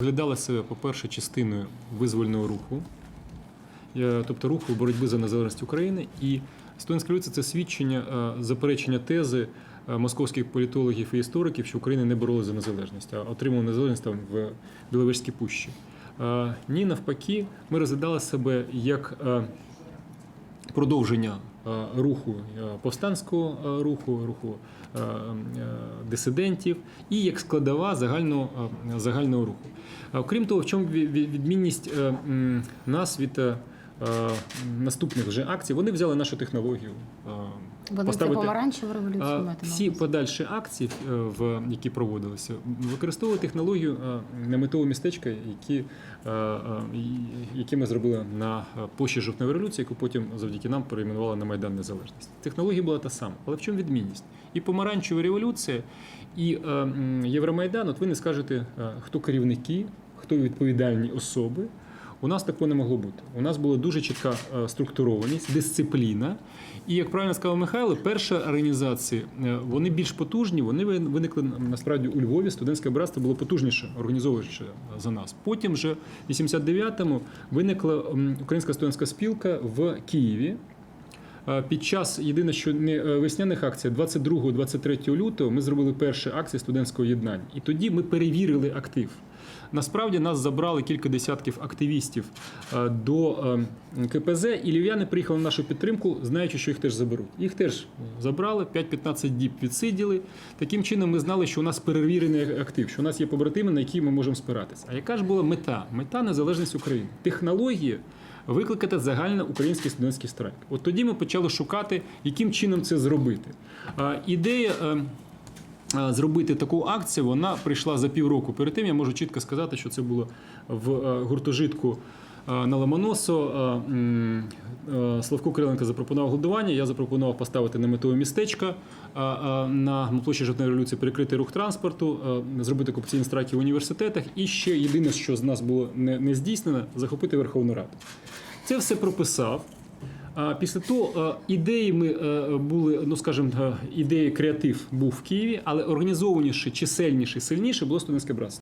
Розглядала себе, по-перше, частиною визвольного руху, е, тобто руху боротьби за незалежність України. І студентська революція – це свідчення е, заперечення тези е, московських політологів і істориків, що Україна не боролася за незалежність, а отримала незалежність там в Біловежській пущі. Ні, навпаки, ми розглядали себе як продовження руху е, повстанського е, руху, руху е, е, дисидентів і як складова загального, е, загального руху. Е, Окрім того, в чому ві- ві- відмінність е, нас від е, е, наступних вже акцій, вони взяли нашу технологію. е, Вони це помаранчеву революцію а, Всі подальші акції, е, в які проводилися, використовували технологію е, наметового містечка, які, е, е, які ми зробили на е, площі Жовтної революції, яку потім завдяки нам перейменували на Майдан Незалежності. Технологія була та сама, але в чому відмінність? І помаранчева революція, і е, Євромайдан, от ви не скажете, е, хто керівники, хто відповідальні особи. У нас такого не могло бути. У нас була дуже чітка е, структурованість, дисципліна. І як правильно сказав Михайло, перші організації е, вони більш потужні. Вони вин- виникли насправді у Львові. Студентське братство було потужніше, організовуюче за нас. Потім вже в 89-му виникла Українська студентська спілка в Києві. Е, Під час єдине, що не весняних акцій, 22-23 лютого, ми зробили перші акції студентського єднання. І тоді ми перевірили актив. Насправді нас забрали кілька десятків активістів е, до е, КПЗ, і львів'яни приїхали на нашу підтримку, знаючи, що їх теж заберуть. Їх теж забрали, 5-15 діб відсиділи. Таким чином, ми знали, що у нас перевірений актив, що у нас є побратими, на які ми можемо спиратися. А яка ж була мета? Мета незалежність України. Технології викликати загальноукраїнський студентський страйк. От тоді ми почали шукати, яким чином це зробити. Ідея. Е, Зробити таку акцію, вона прийшла за півроку. Перед тим я можу чітко сказати, що це було в е, гуртожитку е, на Ломоносо. Славко Кириленко запропонував голодування. Я запропонував поставити наметове містечко е, е, на площі Жовтної революції, перекрити рух транспорту, зробити окупаційні страйки в університетах. І ще єдине, що з нас було не здійснено, захопити Верховну Раду. Це все прописав. А після того е, ідеї ми е, були, ну скажімо, е, ідеї креатив був в Києві, але організованіше, чисельніше, сильніше було студентське братство.